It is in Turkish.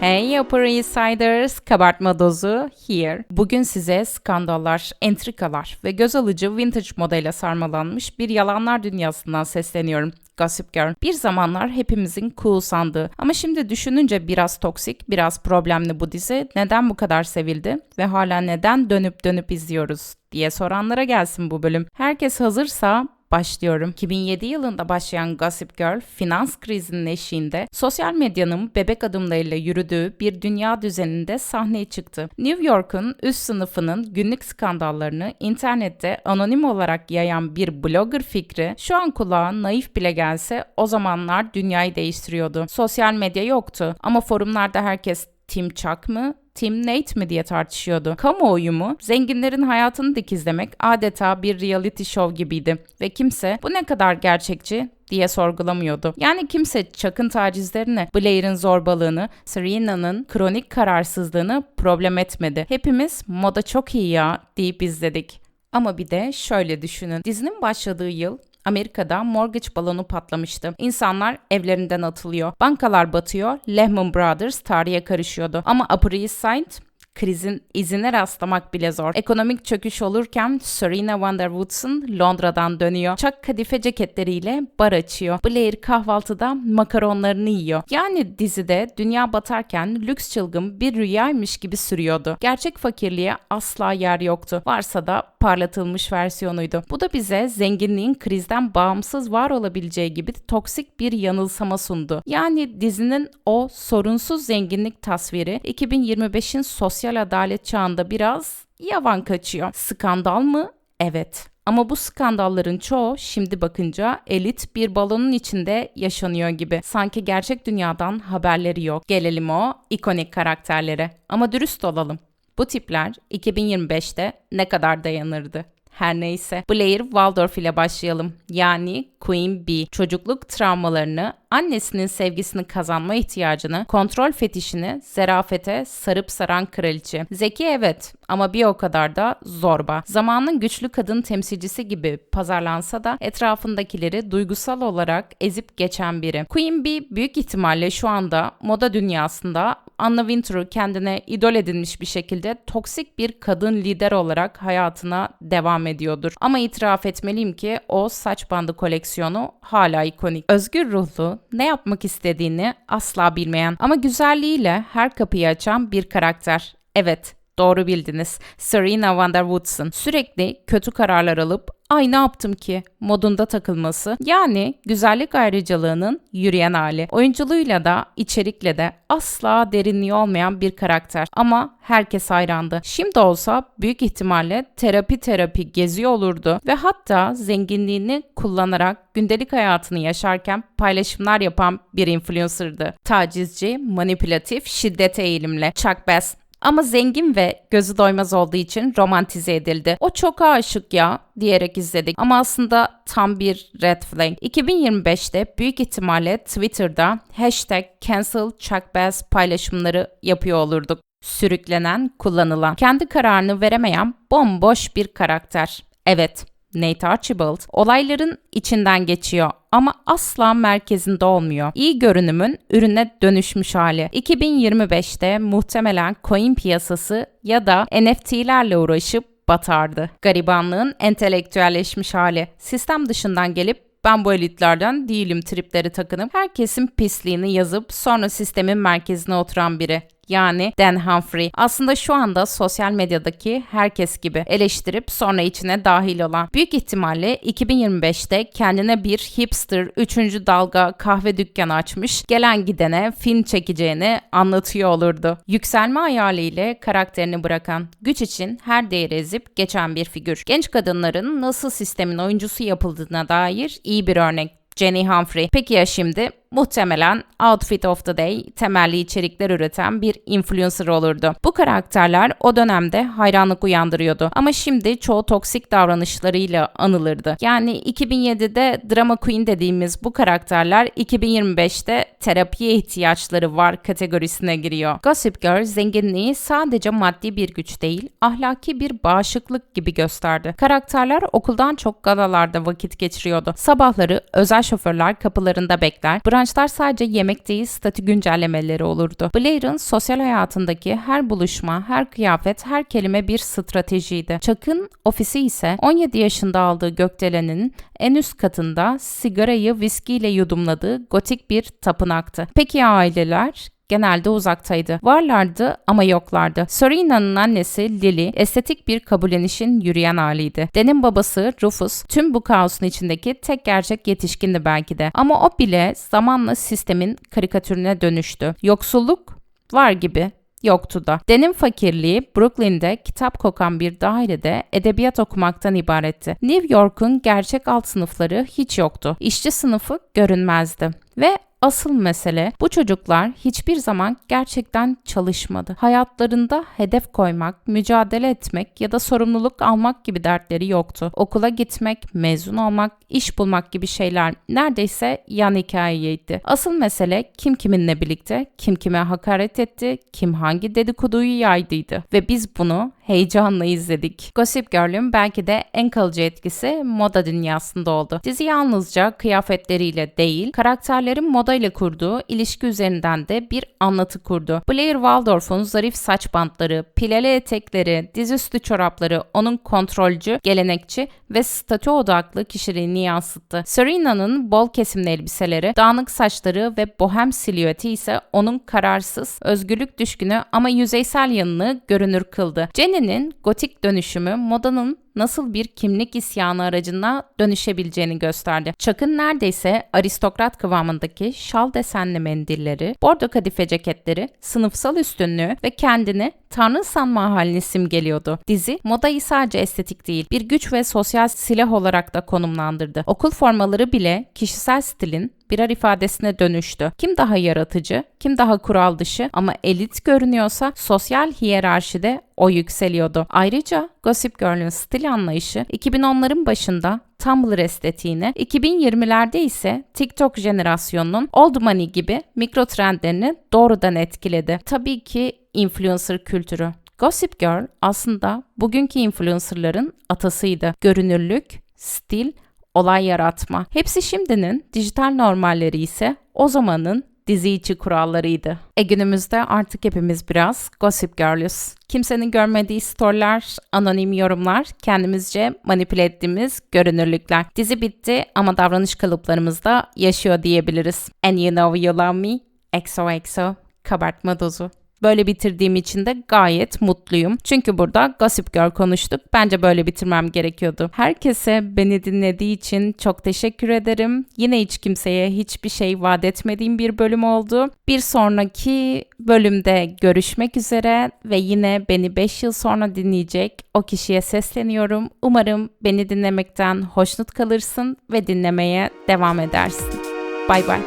Hey Upper Insiders, kabartma dozu here. Bugün size skandallar, entrikalar ve göz alıcı vintage modayla sarmalanmış bir yalanlar dünyasından sesleniyorum. Gossip Girl. Bir zamanlar hepimizin cool sandığı ama şimdi düşününce biraz toksik, biraz problemli bu dizi neden bu kadar sevildi ve hala neden dönüp dönüp izliyoruz diye soranlara gelsin bu bölüm. Herkes hazırsa başlıyorum. 2007 yılında başlayan Gossip Girl, finans krizinin eşiğinde sosyal medyanın bebek adımlarıyla yürüdüğü bir dünya düzeninde sahneye çıktı. New York'un üst sınıfının günlük skandallarını internette anonim olarak yayan bir blogger fikri şu an kulağa naif bile gelse o zamanlar dünyayı değiştiriyordu. Sosyal medya yoktu ama forumlarda herkes Tim Chuck mı, Tim Nate mi diye tartışıyordu. Kamuoyu mu? Zenginlerin hayatını dikizlemek adeta bir reality show gibiydi ve kimse bu ne kadar gerçekçi diye sorgulamıyordu. Yani kimse Chuck'ın tacizlerini, Blair'in zorbalığını, Serena'nın kronik kararsızlığını problem etmedi. Hepimiz moda çok iyi ya deyip izledik. Ama bir de şöyle düşünün. Dizinin başladığı yıl Amerika'da mortgage balonu patlamıştı. İnsanlar evlerinden atılıyor. Bankalar batıyor. Lehman Brothers tarihe karışıyordu. Ama Upper East Side krizin izine rastlamak bile zor. Ekonomik çöküş olurken Serena Van der Woodsen Londra'dan dönüyor. Çak kadife ceketleriyle bar açıyor. Blair kahvaltıda makaronlarını yiyor. Yani dizide dünya batarken lüks çılgın bir rüyaymış gibi sürüyordu. Gerçek fakirliğe asla yer yoktu. Varsa da parlatılmış versiyonuydu. Bu da bize zenginliğin krizden bağımsız var olabileceği gibi toksik bir yanılsama sundu. Yani dizinin o sorunsuz zenginlik tasviri 2025'in sosyal adalet çağında biraz yavan kaçıyor. Skandal mı? Evet. Ama bu skandalların çoğu şimdi bakınca elit bir balonun içinde yaşanıyor gibi. Sanki gerçek dünyadan haberleri yok. Gelelim o ikonik karakterlere. Ama dürüst olalım. Bu tipler 2025'te ne kadar dayanırdı? Her neyse. Blair Waldorf ile başlayalım. Yani Queen Bee. Çocukluk travmalarını, annesinin sevgisini kazanma ihtiyacını, kontrol fetişini, zerafete sarıp saran kraliçe. Zeki evet ama bir o kadar da zorba. Zamanın güçlü kadın temsilcisi gibi pazarlansa da etrafındakileri duygusal olarak ezip geçen biri. Queen Bee büyük ihtimalle şu anda moda dünyasında Anna Wintour'u kendine idol edinmiş bir şekilde toksik bir kadın lider olarak hayatına devam ediyordur. Ama itiraf etmeliyim ki o saç bandı koleksiyonu hala ikonik. Özgür ruhlu, ne yapmak istediğini asla bilmeyen ama güzelliğiyle her kapıyı açan bir karakter. Evet, Doğru bildiniz. Serena Van der Woodsen sürekli kötü kararlar alıp ay ne yaptım ki modunda takılması yani güzellik ayrıcalığının yürüyen hali. Oyunculuğuyla da içerikle de asla derinliği olmayan bir karakter ama herkes hayrandı. Şimdi olsa büyük ihtimalle terapi terapi geziyor olurdu ve hatta zenginliğini kullanarak gündelik hayatını yaşarken paylaşımlar yapan bir influencer'dı. Tacizci, manipülatif, şiddet eğilimle. Chuck Bass ama zengin ve gözü doymaz olduğu için romantize edildi. O çok aşık ya diyerek izledik ama aslında tam bir red flag. 2025'te büyük ihtimalle Twitter'da hashtag cancel Chuck Bass paylaşımları yapıyor olurduk. Sürüklenen, kullanılan, kendi kararını veremeyen bomboş bir karakter. Evet, Nate Archibald olayların içinden geçiyor ama asla merkezinde olmuyor. İyi görünümün ürüne dönüşmüş hali. 2025'te muhtemelen coin piyasası ya da NFT'lerle uğraşıp batardı. Garibanlığın entelektüelleşmiş hali. Sistem dışından gelip ben bu elitlerden değilim tripleri takınıp herkesin pisliğini yazıp sonra sistemin merkezine oturan biri yani Dan Humphrey. Aslında şu anda sosyal medyadaki herkes gibi eleştirip sonra içine dahil olan. Büyük ihtimalle 2025'te kendine bir hipster 3. dalga kahve dükkanı açmış, gelen gidene film çekeceğini anlatıyor olurdu. Yükselme hayaliyle karakterini bırakan, güç için her değeri ezip geçen bir figür. Genç kadınların nasıl sistemin oyuncusu yapıldığına dair iyi bir örnek Jenny Humphrey. Peki ya şimdi? Muhtemelen Outfit of the Day temelli içerikler üreten bir influencer olurdu. Bu karakterler o dönemde hayranlık uyandırıyordu ama şimdi çoğu toksik davranışlarıyla anılırdı. Yani 2007'de drama queen dediğimiz bu karakterler 2025'te terapiye ihtiyaçları var kategorisine giriyor. Gossip Girl zenginliği sadece maddi bir güç değil, ahlaki bir bağışıklık gibi gösterdi. Karakterler okuldan çok galalarda vakit geçiriyordu. Sabahları özel şoförler kapılarında bekler, Brunchlar sadece yemek değil statü güncellemeleri olurdu. Blair'ın sosyal hayatındaki her buluşma, her kıyafet, her kelime bir stratejiydi. Chuck'ın ofisi ise 17 yaşında aldığı gökdelenin en üst katında sigarayı viskiyle yudumladığı gotik bir tapınaktı. Peki ya aileler? Genelde uzaktaydı. Varlardı ama yoklardı. Serena'nın annesi Lily estetik bir kabullenişin yürüyen haliydi. Den'in babası Rufus tüm bu kaosun içindeki tek gerçek yetişkindi belki de. Ama o bile zamanla sistemin karikatürüne dönüştü. Yoksulluk var gibi yoktu da. Den'in fakirliği Brooklyn'de kitap kokan bir dairede edebiyat okumaktan ibaretti. New York'un gerçek alt sınıfları hiç yoktu. İşçi sınıfı görünmezdi. Ve Asıl mesele bu çocuklar hiçbir zaman gerçekten çalışmadı. Hayatlarında hedef koymak, mücadele etmek ya da sorumluluk almak gibi dertleri yoktu. Okula gitmek, mezun olmak, iş bulmak gibi şeyler neredeyse yan hikayeydi. Asıl mesele kim kiminle birlikte, kim kime hakaret etti, kim hangi dedikoduyu yaydıydı. Ve biz bunu heyecanla izledik. Gossip Girl'ün belki de en kalıcı etkisi moda dünyasında oldu. Dizi yalnızca kıyafetleriyle değil, karakterlerin moda kurduğu ilişki üzerinden de bir anlatı kurdu. Blair Waldorf'un zarif saç bantları, pileli etekleri, dizüstü çorapları onun kontrolcü, gelenekçi ve statü odaklı kişiliğini yansıttı. Serena'nın bol kesimli elbiseleri, dağınık saçları ve bohem silüeti ise onun kararsız, özgürlük düşkünü ama yüzeysel yanını görünür kıldı. Jenny'nin gotik dönüşümü modanın nasıl bir kimlik isyanı aracına dönüşebileceğini gösterdi. Chuck'ın neredeyse aristokrat kıvamındaki şal desenli mendilleri, bordo kadife ceketleri, sınıfsal üstünlüğü ve kendini tanrı sanma halini simgeliyordu. Dizi modayı sadece estetik değil, bir güç ve sosyal silah olarak da konumlandırdı. Okul formaları bile kişisel stilin birer ifadesine dönüştü. Kim daha yaratıcı, kim daha kural dışı ama elit görünüyorsa sosyal hiyerarşide o yükseliyordu. Ayrıca Gossip Girl'ün stil anlayışı 2010'ların başında Tumblr estetiğini, 2020'lerde ise TikTok jenerasyonunun old money gibi mikro trendlerini doğrudan etkiledi. Tabii ki influencer kültürü. Gossip Girl aslında bugünkü influencerların atasıydı. Görünürlük, stil, olay yaratma. Hepsi şimdinin dijital normalleri ise o zamanın dizi içi kurallarıydı. E günümüzde artık hepimiz biraz Gossip Girl'üz. Kimsenin görmediği storyler, anonim yorumlar, kendimizce manipüle ettiğimiz görünürlükler. Dizi bitti ama davranış kalıplarımız da yaşıyor diyebiliriz. And you know you love me. XOXO. Kabartma dozu. Böyle bitirdiğim için de gayet mutluyum. Çünkü burada Gossip Girl konuştuk. Bence böyle bitirmem gerekiyordu. Herkese beni dinlediği için çok teşekkür ederim. Yine hiç kimseye hiçbir şey vaat etmediğim bir bölüm oldu. Bir sonraki bölümde görüşmek üzere ve yine beni 5 yıl sonra dinleyecek o kişiye sesleniyorum. Umarım beni dinlemekten hoşnut kalırsın ve dinlemeye devam edersin. Bay bay.